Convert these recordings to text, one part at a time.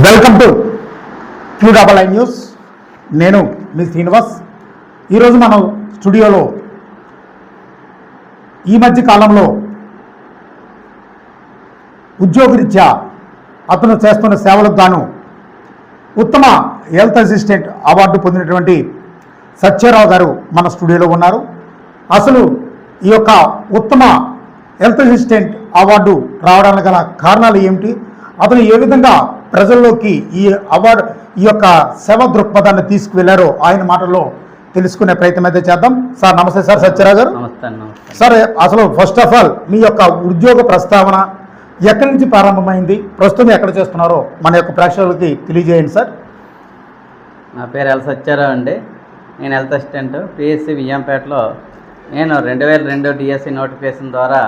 Welcome to Q double I news. నేను మీ శ్రీనివాస్. ఈరోజు మనం స్టూడియోలో ఈ మధ్య కాలంలో ఉద్యోగరీత్యా అతను చేస్తున్న సేవలకు గాను ఉత్తమ హెల్త్ అసిస్టెంట్ అవార్డు పొందినటువంటి సత్యారావు గారు మన స్టూడియోలో ఉన్నారు. అసలు ఈ యొక్క ఉత్తమ హెల్త్ అసిస్టెంట్ అవార్డు రావడానికి గల కారణాలు ఏమిటి? అతను ఏ విధంగా ప్రజల్లోకి ఈ అవార్డు ఈ యొక్క సేవ దృక్పథాన్ని తీసుకువెళ్ళారో ఆయన మాటల్లో తెలుసుకునే ప్రయత్నం అయితే చేద్దాం. సార్ నమస్తే సార్ సత్యరావు గారు. సార్ అసలు ఫస్ట్ ఆఫ్ ఆల్ మీ యొక్క ఉద్యోగ ప్రస్తావన ఎక్కడి నుంచి ప్రారంభమైంది? ప్రస్తుతం ఎక్కడ చేస్తున్నారో మన యొక్క ప్రేక్షకులకి తెలియజేయండి సార్. నా పేరు ఎల్ సత్యారావు అండి. నేను హెల్త్ అసిస్టెంట్ పిఎస్సి వియ్యంపేటలో. నేను రెండు వేల రెండు డిఎస్సి నోటిఫికేషన్ ద్వారా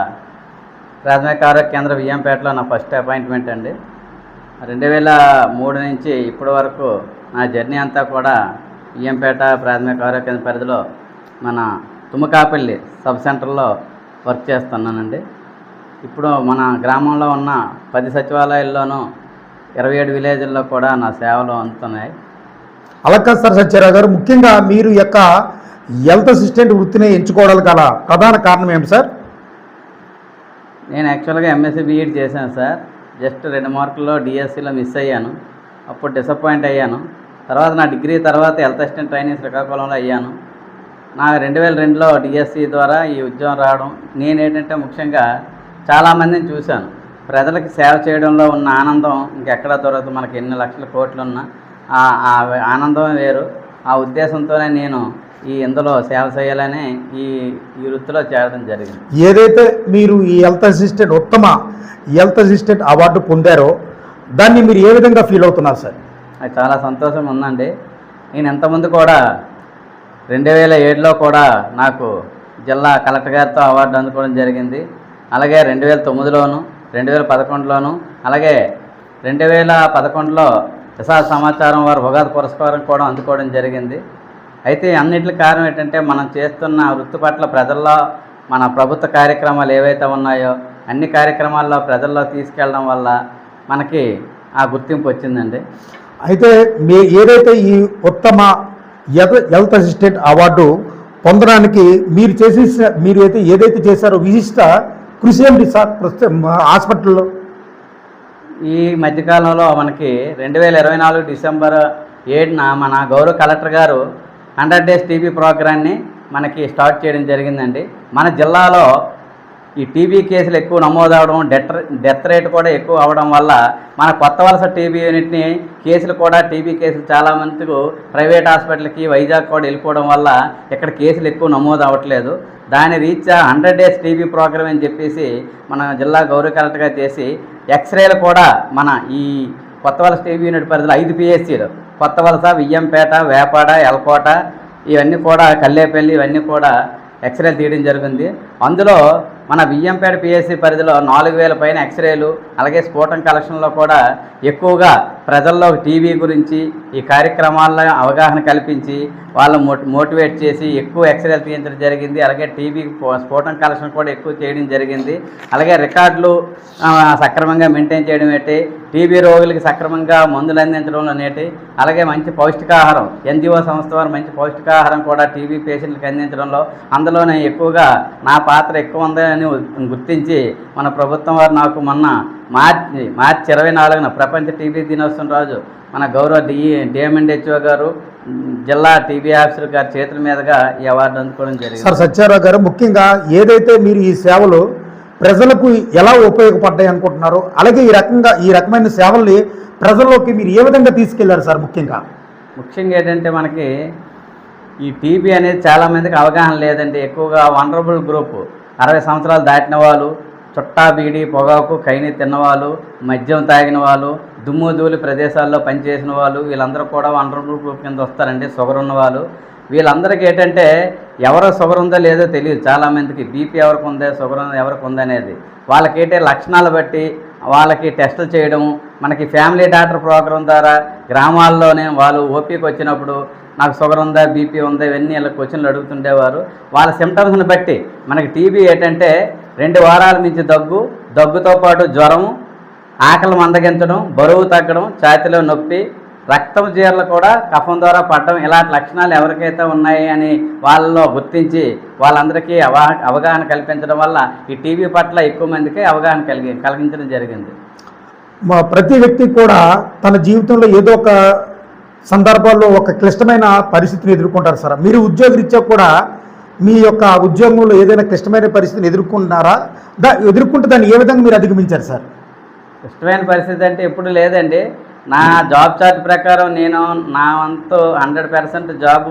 ప్రాథమిక ఆరోగ్య కేంద్ర వియ్యంపేటలో నా ఫస్ట్ అపాయింట్మెంట్ అండి. రెండు వేల మూడు నుంచి ఇప్పటి వరకు నా జర్నీ అంతా కూడా వియ్యంపేట ప్రాథమిక ఆరోగ్య కేంద్ర పరిధిలో మన తుమ్మకాపల్లి సబ్ సెంటర్లో వర్క్ చేస్తున్నానండి. ఇప్పుడు మన గ్రామంలో ఉన్న పది సచివాలయాల్లోనూ ఇరవై ఏడు విలేజ్ల్లో కూడా నా సేవలు అందుతున్నాయి. అలా కాదు సార్ సత్యరావు గారు ముఖ్యంగా మీరు యొక్క హెల్త్ అసిస్టెంట్ వృత్తిని ఎంచుకోవడానికి గల ప్రధాన కారణం ఏమిటి సార్? నేను యాక్చువల్గా ఎంఎస్సీ బీఈడ్ చేశాను సార్. జస్ట్ రెండు మార్కుల్లో డిఎస్సిలో మిస్ అయ్యాను. అప్పుడు డిసప్పాయింట్ అయ్యాను. తర్వాత నా డిగ్రీ తర్వాత హెల్త్ అసిస్టెంట్ ట్రైనింగ్ శ్రీకాకుళంలో అయ్యాను. నా రెండు వేల రెండులో డిఎస్సి ద్వారా ఈ ఉద్యోగం రావడం నేనేంటంటే ముఖ్యంగా చాలామందిని చూశాను. ప్రజలకు సేవ చేయడంలో ఉన్న ఆనందం ఇంకెక్కడా దొరకదు. మనకి ఎన్ని లక్షల కోట్లు ఉన్నా ఆ ఆ ఆనందం వేరు. ఆ ఉద్దేశంతోనే నేను ఈ ఇందులో సేవ చేయాలని ఈ ఈ వృత్తిలో చేరడం జరిగింది. ఏదైతే మీరు ఈ హెల్త్ అసిస్టెంట్ ఉత్తమ హెల్త్ అసిస్టెంట్ అవార్డు పొందారో దాన్ని మీరు ఏ విధంగా ఫీల్ అవుతున్నారు సార్? నాకు చాలా సంతోషం ఉందండి. నేను ఎంతమంది కూడా రెండు వేల ఏడులో కూడా నాకు జిల్లా కలెక్టర్ గారితో అవార్డు అందుకోవడం జరిగింది. అలాగే రెండు వేల తొమ్మిదిలోను రెండు వేల పదకొండులోను అలాగే రెండు వేల పదకొండులో విశా సమాచారం వారు ఉగాది పురస్కారం కూడా అందుకోవడం జరిగింది. అయితే అన్నిటికి కారణం ఏంటంటే మనం చేస్తున్న వృత్తి పట్ల ప్రజల్లో మన ప్రభుత్వ కార్యక్రమాలు ఏవైతే ఉన్నాయో అన్ని కార్యక్రమాల్లో ప్రజల్లో తీసుకెళ్ళడం వల్ల మనకి ఆ గుర్తింపు వచ్చిందండి. అయితే మీ ఏదైతే ఈ ఉత్తమ హెల్త్ అసిస్టెంట్ అవార్డు పొందడానికి మీరు చేసి మీరు అయితే ఏదైతే చేశారో విశిష్ట కృషి ఏమిటి సార్ ప్రస్తుతం హాస్పిటల్లో? ఈ మధ్యకాలంలో మనకి రెండు వేల ఇరవై నాలుగు డిసెంబర్ ఏడున మన గౌరవ కలెక్టర్ గారు హండ్రెడ్ డేస్ టీబీ ప్రోగ్రాన్ని మనకి స్టార్ట్ చేయడం జరిగిందండి. మన జిల్లాలో ఈ టీబీ కేసులు ఎక్కువ నమోదవడం డెత్ డెత్ రేట్ కూడా ఎక్కువ అవడం వల్ల మన కొత్త వలస టీబీ యూనిట్ని కేసులు కూడా టీబీ కేసులు చాలా మందికి ప్రైవేట్ హాస్పిటల్కి వైజాగ్ కూడా వెళ్ళిపోవడం వల్ల ఇక్కడ కేసులు ఎక్కువ నమోదు అవ్వట్లేదు దాని రీత్యా హండ్రెడ్ డేస్ టీబీ ప్రోగ్రామ్ అని చెప్పేసి మన జిల్లా గౌరవ కలెక్టర్గా చేసి ఎక్స్రేలు కూడా మన ఈ కొత్త వలస యూనిట్ పరిధిలో ఐదు పిఎస్సీలు. కొత్త వలస వియ్యంపేట వేపాడ ఎలకోట ఇవన్నీ కూడా కల్లేపల్లి ఇవన్నీ కూడా ఎక్స్రేలు తీయడం జరిగింది. అందులో మన బియ్యంపేట పిఎస్సి పరిధిలో నాలుగు వేల పైన ఎక్స్రేలు అలాగే స్ఫోటం కలెక్షన్లో కూడా ఎక్కువగా ప్రజల్లో టీవీ గురించి ఈ కార్యక్రమాల్లో అవగాహన కల్పించి వాళ్ళు మోటివేట్ చేసి ఎక్కువ ఎక్స్రేలు తీయించడం జరిగింది. అలాగే టీవీ స్ఫోటం కలెక్షన్ కూడా ఎక్కువ చేయడం జరిగింది. అలాగే రికార్డులు సక్రమంగా మెయింటైన్ చేయడం ఏంటి? టీబీ రోగులకి సక్రమంగా మందులు అందించడం అనేటి అలాగే మంచి పౌష్టికాహారం ఎన్జిఓ సంస్థ వారు మంచి పౌష్టికాహారం కూడా టీబీ పేషెంట్లకు అందించడంలో అందులోనే ఎక్కువగా నా పాత్ర ఎక్కువ ఉందని గుర్తించి మన ప్రభుత్వం వారు నాకు మొన్న మార్చి మార్చి ఇరవై నాలుగున ప్రపంచ టీబీ దినోత్సవం రోజు మన గౌరవ డి డిఎంఎన్హెచ్ఓ గారు జిల్లా టీబీ ఆఫీసర్ గారి చేతుల మీదుగా ఈ అవార్డు అందుకోవడం జరిగింది. సార్ సత్యారావు గారు ముఖ్యంగా ఏదైతే మీరు ఈ సేవలు ప్రజలకు ఎలా ఉపయోగపడ్డాయి అనుకుంటున్నారో అలాగే ఈ రకంగా ఈ రకమైన సేవల్ని ప్రజల్లోకి మీరు ఏ విధంగా తీసుకెళ్ళారు సార్ ముఖ్యంగా? ముఖ్యంగా ఏంటంటే మనకి ఈ టీబీ అనేది చాలామందికి అవగాహన లేదండి. ఎక్కువగా వనరబుల్ గ్రూప్ అరవై సంవత్సరాలు దాటిన వాళ్ళు చుట్టా బీడి పొగాకు కైని తిన్నవాళ్ళు మద్యం తాగిన వాళ్ళు దుమ్ము ధూళి ప్రదేశాల్లో పనిచేసిన వాళ్ళు వీళ్ళందరూ కూడా వనరబుల్ గ్రూప్ కింద వస్తారండి. షుగర్ ఉన్న వాళ్ళు. వీళ్ళందరికీ ఏంటంటే ఎవరో షుగర్ ఉందో లేదో తెలియదు. చాలామందికి బీపీ ఎవరికి ఉందో షుగర్ ఎవరికి ఉందనేది వాళ్ళకి ఏంటంటే లక్షణాలు బట్టి వాళ్ళకి టెస్టులు చేయడం మనకి ఫ్యామిలీ డాక్టర్ ప్రోగ్రాం ద్వారా గ్రామాల్లోనే వాళ్ళు ఓపీకి వచ్చినప్పుడు నాకు షుగర్ ఉందా బీపీ ఉందా ఇవన్నీ ఇలా క్వశ్చన్లు అడుగుతుండేవారు. వాళ్ళ సిమ్టమ్స్ని బట్టి మనకి టీబీ ఏంటంటే రెండు వారాల నుంచి దగ్గు దగ్గుతో పాటు జ్వరం ఆకలి మందగించడం బరువు తగ్గడం ఛాతిలో నొప్పి రక్తం జీర్లు కూడా కఫం ద్వారా పడడం ఇలాంటి లక్షణాలు ఎవరికైతే ఉన్నాయి అని వాళ్ళలో గుర్తించి వాళ్ళందరికీ అవా అవగాహన కల్పించడం వల్ల ఈ టీవీ పట్ల ఎక్కువ మందికి అవగాహన కలిగి కలిగించడం జరిగింది. ప్రతి వ్యక్తి కూడా తన జీవితంలో ఏదో ఒక సందర్భాల్లో ఒక క్లిష్టమైన పరిస్థితిని ఎదుర్కొంటారు సార్. మీరు ఉద్యోగరీత్యా కూడా మీ యొక్క ఉద్యోగంలో ఏదైనా క్లిష్టమైన పరిస్థితిని ఎదుర్కొంటున్నారా? దా ఎదుర్కొంటే దాన్ని ఏ విధంగా మీరు అధిగమించారు సార్? క్లిష్టమైన పరిస్థితి అంటే ఎప్పుడు లేదండి. నా జాబ్ చార్ట్ ప్రకారం నేను నా వంతు హండ్రెడ్ పర్సెంట్ జాబ్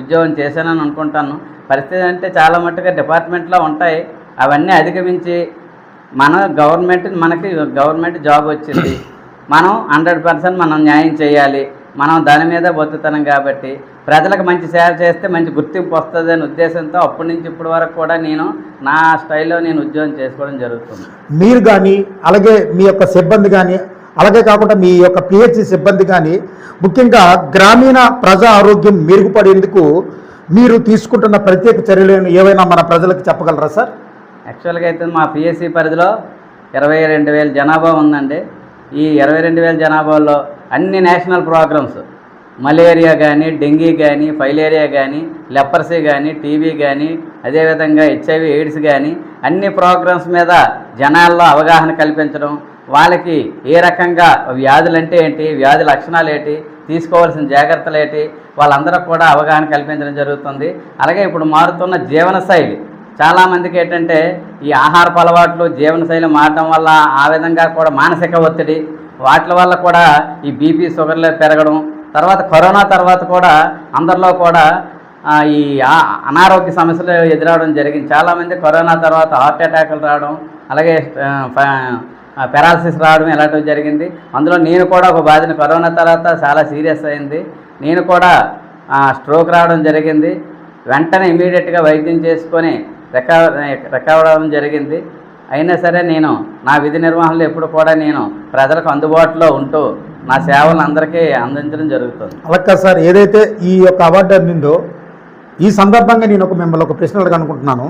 ఉద్యోగం చేశానని అనుకుంటాను. పరిస్థితి అంటే చాలా మట్టుగా డిపార్ట్మెంట్లో ఉంటాయి. అవన్నీ అధిగమించి మన గవర్నమెంట్ మనకి గవర్నమెంట్ జాబ్ వచ్చింది. మనం హండ్రెడ్ పర్సెంట్ మనం న్యాయం చేయాలి. మనం దాని మీద బతుకుతున్నాం కాబట్టి ప్రజలకు మంచి సేవ చేస్తే మంచి గుర్తింపు వస్తుంది అనే ఉద్దేశంతో అప్పటి నుంచి ఇప్పటి వరకు కూడా నేను నా స్టైల్లో నేను ఉద్యోగం చేసుకోవడం జరుగుతుంది. మీరు కానీ అలాగే మీ యొక్క సిబ్బంది కానీ అలాగే కాకుండా మీ యొక్క పిహెచ్సి సిబ్బంది కానీ ముఖ్యంగా గ్రామీణ ప్రజా ఆరోగ్యం మెరుగుపడేందుకు మీరు తీసుకుంటున్న ప్రత్యేక చర్యలను ఏవైనా మన ప్రజలకు చెప్పగలరా సార్? యాక్చువల్గా అయితే మా పిఎస్సి పరిధిలో ఇరవై రెండు వేల జనాభా ఉందండి. ఈ ఇరవై రెండు వేల జనాభాలో అన్ని నేషనల్ ప్రోగ్రామ్స్. మలేరియా కానీ డెంగీ కానీ ఫైలేరియా కానీ లెపర్సీ కానీ టీబీ కానీ అదేవిధంగా హెచ్ఐవి ఎయిడ్స్ కానీ అన్ని ప్రోగ్రామ్స్ మీద జనాల్లో అవగాహన కల్పించడం వాళ్ళకి ఏ రకంగా వ్యాధులు అంటే ఏంటి వ్యాధి లక్షణాలు ఏంటి తీసుకోవాల్సిన జాగ్రత్తలు ఏంటి వాళ్ళందరూ కూడా అవగాహన కల్పించడం జరుగుతుంది. అలాగే ఇప్పుడు మారుతున్న జీవనశైలి చాలామందికి ఏంటంటే ఈ ఆహారపు అలవాట్లు జీవనశైలి మారడం వల్ల ఆ విధంగా కూడా మానసిక ఒత్తిడి వాటి వల్ల కూడా ఈ బీపీ షుగర్లు పెరగడం తర్వాత కరోనా తర్వాత కూడా అందరిలో కూడా ఈ అనారోగ్య సమస్యలు ఎదురవడం జరిగింది. చాలామంది కరోనా తర్వాత హార్ట్ అటాకులు రావడం అలాగే పెరాలసిస్ రావడం ఇలాంటివి జరిగింది. అందులో నేను కూడా ఒక బాధిన కరోనా తర్వాత చాలా సీరియస్ అయింది. నేను కూడా స్ట్రోక్ రావడం జరిగింది. వెంటనే ఇమీడియట్గా వైద్యం చేసుకొని రికవర్ రికవర్ అవ్వడం జరిగింది. అయినా సరే నేను నా విధి నిర్వహణలో ఎప్పుడు కూడా నేను ప్రజలకు అందుబాటులో ఉంటూ నా సేవలను అందరికీ అందించడం జరుగుతుంది. అలా కాదు సార్ ఏదైతే ఈ యొక్క అవార్డు అందిందో ఈ సందర్భంగా నేను ఒక మిమ్మల్ని ఒక ప్రశ్న అడగనుకుంటున్నాను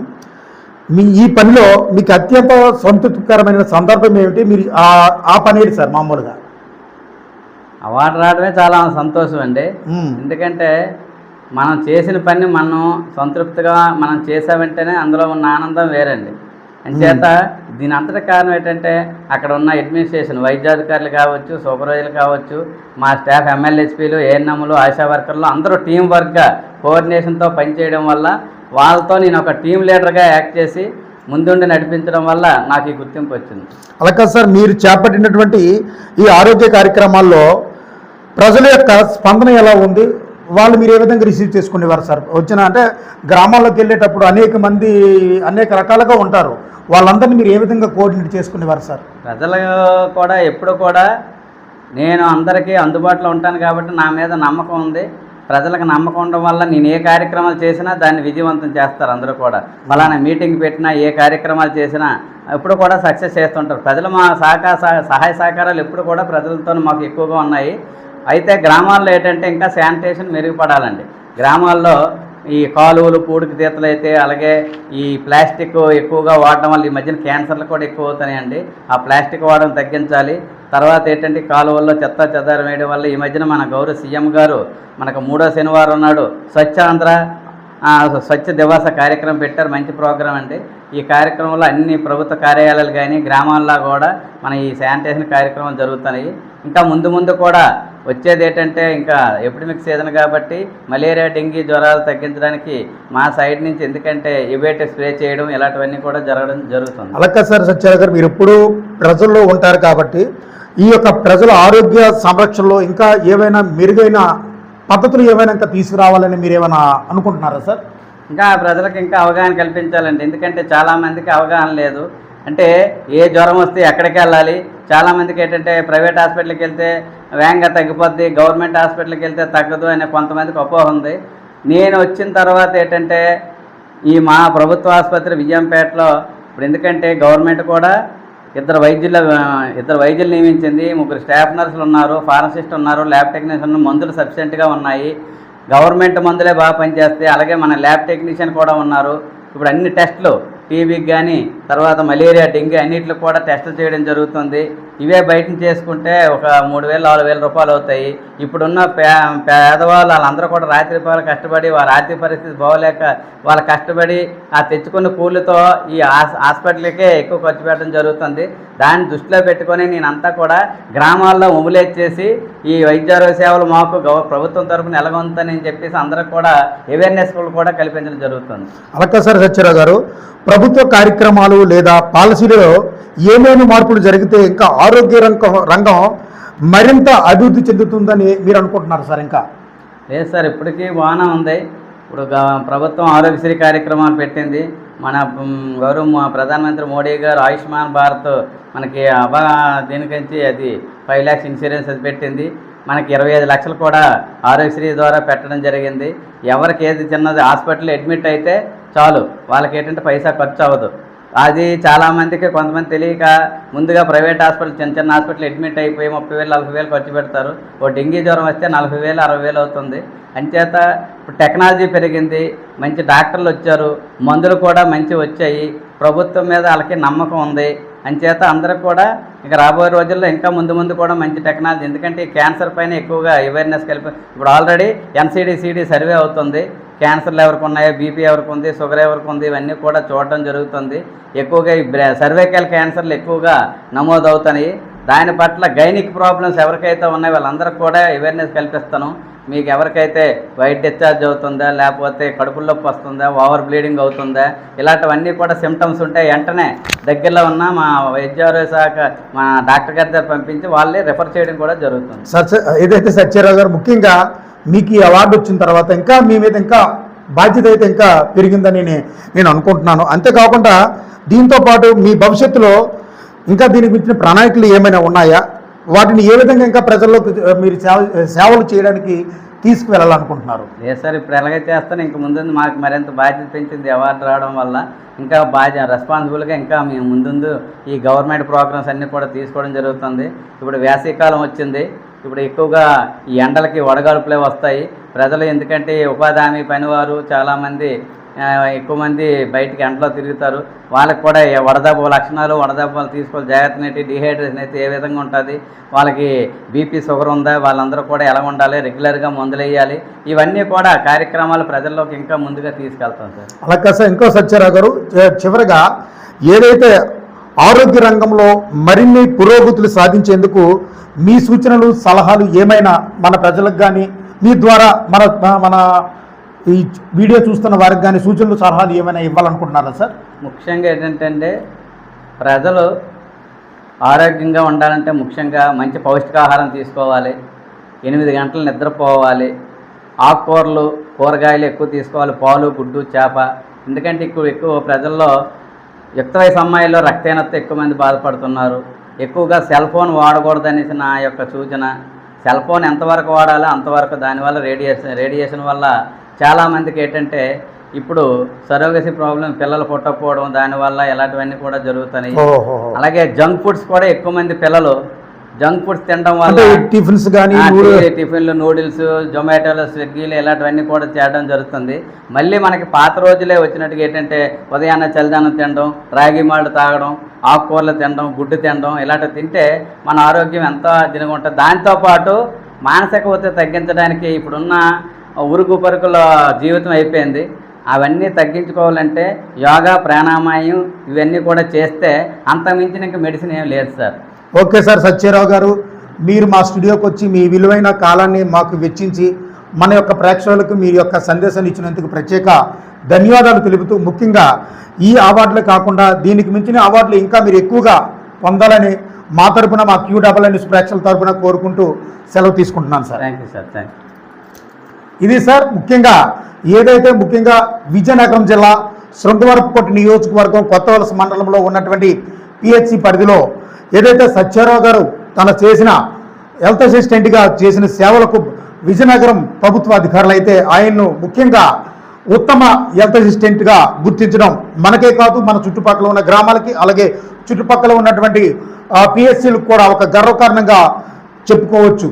మీ ఈ పనిలో మీకు అత్యంత సంతృప్తికరమైన సందర్భం ఏమిటి? మీరు ఆ- ఆ పని ఏంటి సార్ మామూలుగా? అవార్డు రావడమే చాలా సంతోషం అండి. ఎందుకంటే మనం చేసిన పని మనం సంతృప్తిగా మనం చేసామంటేనే అందులో ఉన్న ఆనందం వేరండి. అంచేత దీని అంతటి కారణం ఏంటంటే అక్కడ ఉన్న అడ్మినిస్ట్రేషన్ వైద్యాధికారులు కావచ్చు సూపర్వైజర్లు కావచ్చు మా స్టాఫ్ ఎమ్మెల్యేస్పీలు ఏఎన్ఎంలు ఆశా వర్కర్లు అందరూ టీం వర్క్గా కోఆర్డినేషన్తో పనిచేయడం వల్ల వాళ్ళతో నేను ఒక టీం లీడర్గా యాక్ట్ చేసి ముందుండి నడిపించడం వల్ల నాకు ఈ గుర్తింపు వచ్చింది. అలా కాదు సార్ మీరు చేపట్టినటువంటి ఈ ఆరోగ్య కార్యక్రమాల్లో ప్రజల యొక్క స్పందన ఎలా ఉంది? వాళ్ళు మీరు ఏ విధంగా రిసీవ్ చేసుకునేవారు సార్? వచ్చిన అంటే గ్రామాల్లోకి వెళ్ళేటప్పుడు అనేక మంది అనేక రకాలుగా ఉంటారు. వాళ్ళందరినీ మీరు ఏ విధంగా కోఆర్డినేట్ చేసుకునేవారు సార్? ప్రజలు కూడా ఎప్పుడు కూడా నేను అందరికీ అందుబాటులో ఉంటాను కాబట్టి నా మీద నమ్మకం ఉంది. ప్రజలకు నమ్మకం ఉండడం వల్ల నేను ఏ కార్యక్రమాలు చేసినా దాన్ని విజయవంతం చేస్తారు అందరూ కూడా. ఫలానా మీటింగ్ పెట్టినా ఏ కార్యక్రమాలు చేసినా ఎప్పుడు కూడా సక్సెస్ చేస్తుంటారు. ప్రజలు మా సహకార సహాయ సహకారాలు ఎప్పుడు కూడా ప్రజలతో మాకు ఎక్కువగా ఉన్నాయి. అయితే గ్రామాల్లో ఏంటంటే ఇంకా శానిటేషన్ మెరుగుపడాలండి. గ్రామాల్లో ఈ కాలువలు పూడికి తీతలు అయితే అలాగే ఈ ప్లాస్టిక్ ఎక్కువగా వాడడం వల్ల ఈ మధ్యన క్యాన్సర్లు కూడా ఎక్కువ అవుతున్నాయండి ఆ ప్లాస్టిక్ వాడడం తగ్గించాలి. తర్వాత ఏంటంటే కాలువల్లో చెత్త చెదారం వేయడం వల్ల ఈ మధ్యన మన గౌరవ సీఎం గారు మనకు మూడో శనివారం నాడు స్వచ్ఛ ఆంధ్ర స్వచ్ఛ దివాస కార్యక్రమం పెట్టారు. మంచి ప్రోగ్రాం అండి. ఈ కార్యక్రమంలో అన్ని ప్రభుత్వ కార్యాలయాలు కానీ గ్రామాల్లో కూడా మన ఈ శానిటేషన్ కార్యక్రమాలు జరుగుతున్నాయి. ఇంకా ముందు ముందు కూడా వచ్చేది ఏంటంటే ఇంకా ఎపిడమిక్ సీజన్ కాబట్టి మలేరియా డెంగీ జ్వరాలు తగ్గించడానికి మా సైడ్ నుంచి ఎందుకంటే ఇవేట్ స్ప్రే చేయడం ఇలాంటివన్నీ కూడా జరగడం జరుగుతుంది. అలా సార్ సత్యాల గారు మీరు ఎప్పుడూ ప్రజల్లో ఉంటారు కాబట్టి ఈ యొక్క ప్రజల ఆరోగ్య సంరక్షణలో ఇంకా ఏవైనా మెరుగైన పద్ధతులు ఏమైనా ఇంకా తీసుకురావాలని మీరు ఏమైనా అనుకుంటున్నారా సార్? ఇంకా ప్రజలకు ఇంకా అవగాహన కల్పించాలండి. ఎందుకంటే చాలామందికి అవగాహన లేదు. అంటే ఏ జ్వరం వస్తే ఎక్కడికి వెళ్ళాలి? చాలామందికి ఏంటంటే ప్రైవేట్ హాస్పిటల్కి వెళ్తే వేగంగా తగ్గిపోద్ది గవర్నమెంట్ హాస్పిటల్కి వెళ్తే తగ్గదు అనే కొంతమందికి అపోహ ఉంది. నేను వచ్చిన తర్వాత ఏంటంటే ఈ మా ప్రభుత్వ ఆసుపత్రి విజయంపేటలో ఇప్పుడు ఎందుకంటే గవర్నమెంట్ కూడా ఇద్దరు వైద్యుల ఇద్దరు వైద్యులు నియమించింది ముగ్గురు స్టాఫ్ నర్సులు ఉన్నారు ఫార్మసిస్ట్ ఉన్నారు ల్యాబ్ టెక్నీషియన్ మందులు సఫిషియెంట్గా ఉన్నాయి. గవర్నమెంట్ మందులే బాగా పనిచేస్తాయి అలాగే మన ల్యాబ్ టెక్నీషియన్ కూడా ఉన్నారు. ఇప్పుడు అన్ని టెస్టులు టీబీకి కానీ తర్వాత మలేరియా డెంగ్యూ అన్నిటికి కూడా టెస్టులు చేయడం జరుగుతుంది. ఇవే బయట చేసుకుంటే ఒక మూడు వేలు నాలుగు వేల రూపాయలు అవుతాయి. ఇప్పుడున్న పే పేదవాళ్ళు వాళ్ళందరూ కూడా రాత్రి పగలు కష్టపడి వాళ్ళ ఆర్థిక పరిస్థితి బాగోలేక వాళ్ళు కష్టపడి ఆ తెచ్చుకున్న కూలితో ఈ హాస్పిటల్కే ఎక్కువ ఖర్చు పెట్టడం జరుగుతుంది. దాన్ని దృష్టిలో పెట్టుకొని నేనంతా కూడా గ్రామాల్లో ఉములేచ్చేసి ఈ వైద్యారోగ్య సేవలు మాకు గవ ప్రభుత్వం తరఫున ఎలాగొందని చెప్పేసి అందరికి కూడా అవేర్నెస్ కూడా కల్పించడం జరుగుతుంది. అలాగే సార్ సత్యరావు గారు ప్రభుత్వ కార్యక్రమాలు లేదా పాలసీలలో ఏమేమి మార్పులు జరిగితే ఇంకా ఆరోగ్య రంగం రంగం మరింత అభివృద్ధి చెందుతుందని మీరు అనుకుంటున్నారు సార్ ఇంకా? లేదు సార్ ఇప్పటికీ వాన ఉంది. ఇప్పుడు ప్రభుత్వం ఆరోగ్యశ్రీ కార్యక్రమాలు పెట్టింది. మన గౌరవ ప్రధానమంత్రి మోడీ గారు ఆయుష్మాన్ భారత్ మనకి అభా దీనికించి అది ఫైవ్ ల్యాక్స్ ఇన్సూరెన్స్ అది పెట్టింది. మనకి ఇరవై ఐదు లక్షలు కూడా ఆరోగ్యశ్రీ ద్వారా పెట్టడం జరిగింది. ఎవరికి ఏది చిన్నది హాస్పిటల్ అడ్మిట్ అయితే చాలు వాళ్ళకి ఏంటంటే పైసా ఖర్చు అవ్వదు అది చాలామందికి కొంతమంది తెలియక ముందుగా ప్రైవేట్ హాస్పిటల్ చిన్న చిన్న హాస్పిటల్ అడ్మిట్ అయిపోయి ముప్పై వేలు నలభై వేలు ఖర్చు పెడతారు. ఓ డెంగీ జ్వరం వస్తే నలభై వేలు అరవై వేలు అవుతుంది. అంచేత ఇప్పుడు టెక్నాలజీ పెరిగింది మంచి డాక్టర్లు వచ్చారు మందులు కూడా మంచి వచ్చాయి ప్రభుత్వం మీద వాళ్ళకి నమ్మకం ఉంది. అంచేత అందరూ కూడా ఇక రాబోయే రోజుల్లో ఇంకా ముందు ముందు కూడా మంచి టెక్నాలజీ ఎందుకంటే ఈ క్యాన్సర్ పైన ఎక్కువగా అవేర్నెస్ కలిపి ఇప్పుడు ఆల్రెడీ ఎన్సీడీ సీడీ సర్వే అవుతుంది. క్యాన్సర్లు ఎవరికి ఉన్నాయో బీపీ ఎవరికి ఉంది షుగర్ ఎవరికి ఉంది ఇవన్నీ కూడా చూడటం జరుగుతుంది. ఎక్కువగా ఈ సర్వైకల్ క్యాన్సర్లు ఎక్కువగా నమోదు అవుతున్నాయి దాని పట్ల గైనిక్ ప్రాబ్లమ్స్ ఎవరికైతే ఉన్నాయో వాళ్ళందరికీ కూడా అవేర్నెస్ కల్పిస్తాను. మీకు ఎవరికైతే వైట్ డిశ్చార్జ్ అవుతుందా లేకపోతే కడుపులోపు నొప్పి వస్తుందా ఓవర్ బ్లీడింగ్ అవుతుందా ఇలాంటివన్నీ కూడా సిమ్టమ్స్ ఉంటే వెంటనే దగ్గరలో ఉన్న మా వైద్య ఆరోగ్య శాఖ మా డాక్టర్ గారి దగ్గర పంపించి వాళ్ళే రిఫర్ చేయడం కూడా జరుగుతుంది. సత్య ఏదైతే సత్యరావు గారు ముఖ్యంగా మీకు ఈ అవార్డు వచ్చిన తర్వాత ఇంకా మీ మీద ఇంకా బాధ్యత అయితే ఇంకా పెరిగిందని నేను అనుకుంటున్నాను. అంతేకాకుండా దీంతో పాటు మీ భవిష్యత్తులో ఇంకా దీనికి మించిన ప్రణాళికలు ఏమైనా ఉన్నాయా? వాటిని ఏ విధంగా ఇంకా ప్రజల్లోకి మీరు సేవ సేవలు చేయడానికి తీసుకువెళ్ళాలనుకుంటున్నారు? ఏ సార్ ఇప్పుడు ఎలాగైతే చేస్తాను ఇంక ముందు మాకు మరింత బాధ్యత పెంచింది అవార్డు రావడం వల్ల ఇంకా బాధ్య రెస్పాన్సిబుల్గా ఇంకా మేము ముందు ఈ గవర్నమెంట్ ప్రోగ్రామ్స్ అన్నీ కూడా తీసుకోవడం జరుగుతుంది. ఇప్పుడు వేసవికాలం వచ్చింది. ఇప్పుడు ఎక్కువగా ఈ ఎండలకి వడగాడుపులే వస్తాయి. ప్రజలు ఎందుకంటే ఉపాధి హామీ పనివారు చాలామంది ఎక్కువ మంది బయటికి ఎండలో తిరుగుతారు. వాళ్ళకి కూడా ఏ వడదెబ్బ లక్షణాలు వడదెబ్బలు తీసుకోవాలి. జాగ్రత్త అయితే డిహైడ్రేషన్ అయితే ఏ విధంగా ఉంటుంది? వాళ్ళకి బీపీ షుగర్ ఉందా? వాళ్ళందరూ కూడా ఎలా ఉండాలి? రెగ్యులర్గా మందులు వేయాలి. ఇవన్నీ కూడా కార్యక్రమాలు ప్రజల్లోకి ఇంకా ముందుగా తీసుకెళ్తాం సార్. అలా కాస్త ఇంకో సత్యరావు గారు చివరిగా ఏదైతే ఆరోగ్య రంగంలో మరిన్ని పురోగతులు సాధించేందుకు మీ సూచనలు సలహాలు ఏమైనా మన ప్రజలకు కానీ మీ ద్వారా మన మన- మన ఈ వీడియో చూస్తున్న వారికి కానీ సూచనలు సలహాలు ఏమైనా ఇవ్వాలనుకుంటున్నారా సార్? ముఖ్యంగా ఏంటంటే ప్రజలు ఆరోగ్యంగా ఉండాలంటే ముఖ్యంగా మంచి పౌష్టికాహారం తీసుకోవాలి. ఎనిమిది గంటలు నిద్రపోవాలి. ఆకుకూరలు కూరగాయలు ఎక్కువ తీసుకోవాలి. పాలు గుడ్డు చేప. ఎందుకంటే ఎక్కువ ఎక్కువ ప్రజల్లో యుక్త వయసు అమ్మాయిల్లో రక్తహీనత ఎక్కువ మంది బాధపడుతున్నారు. ఎక్కువగా సెల్ ఫోన్ వాడకూడదనేసి నా యొక్క సూచన. సెల్ ఫోన్ ఎంతవరకు వాడాలో అంతవరకు దానివల్ల రేడియేషన్ రేడియేషన్ వల్ల చాలామందికి ఏంటంటే ఇప్పుడు సరోగసి ప్రాబ్లం పిల్లలు పుట్టకపోవడం దానివల్ల ఇలాంటివన్నీ కూడా జరుగుతున్నాయి. అలాగే జంక్ ఫుడ్స్ కూడా ఎక్కువ మంది పిల్లలు జంక్ ఫుడ్స్ తినడం వల్ల టిఫిన్స్ కానీ టిఫిన్లు నూడిల్స్ జొమాటోలు స్విగ్గీలు ఇలాంటివన్నీ కూడా చేయడం జరుగుతుంది. మళ్ళీ మనకి పాత రోజులే వచ్చినట్టుగా ఏంటంటే ఉదయాన్నే చలిదానం తినడం రాగి మాళ్ళు తాగడం ఆకుకూరలు తినడం గుడ్డు తినడం ఇలాంటివి తింటే మన ఆరోగ్యం ఎంత దినగా ఉంటుంది. దాంతోపాటు మానసిక ఒత్తిడి తగ్గించడానికి ఇప్పుడున్న ఉరుకు పరుగుల జీవితం అయిపోయింది. అవన్నీ తగ్గించుకోవాలంటే యోగా ప్రాణాయామం ఇవన్నీ కూడా చేస్తే అంత మించిన ఇంకా మెడిసిన్ ఏం లేదు సార్. ఓకే సార్ సత్యరావు గారు. మీరు మా స్టూడియోకి వచ్చి మీ విలువైన కాలాన్ని మాకు వెచ్చించి మన యొక్క ప్రేక్షకులకు మీ యొక్క సందేశాన్ని ఇచ్చినందుకు ప్రత్యేక ధన్యవాదాలు తెలుపుతూ ముఖ్యంగా ఈ అవార్డులే కాకుండా దీనికి మించిన అవార్డులు ఇంకా మీరు ఎక్కువగా పొందాలని మా తరపున మా క్యూ డబల్ న్యూస్ ప్రేక్షకుల తరపున కోరుకుంటూ సెలవు తీసుకుంటున్నాను sir. Thank you sir thank ఇది సార్ ముఖ్యంగా ఏదైతే ముఖ్యంగా విజయనగరం జిల్లా శృంగవరపుకోట నియోజకవర్గం కొత్త వలస మండలంలో ఉన్నటువంటి పిహెచ్సి పరిధిలో ఏదైతే సత్యారావు గారు తన చేసిన హెల్త్ అసిస్టెంట్గా చేసిన సేవలకు విజయనగరం ప్రభుత్వ అధికారులు అయితే ఆయన్ను ముఖ్యంగా ఉత్తమ హెల్త్ అసిస్టెంట్గా గుర్తించడం మనకే కాదు మన చుట్టుపక్కల ఉన్న గ్రామాలకి అలాగే చుట్టుపక్కల ఉన్నటువంటి పిఎస్సీలకు కూడా ఒక గర్వకారణంగా చెప్పుకోవచ్చు.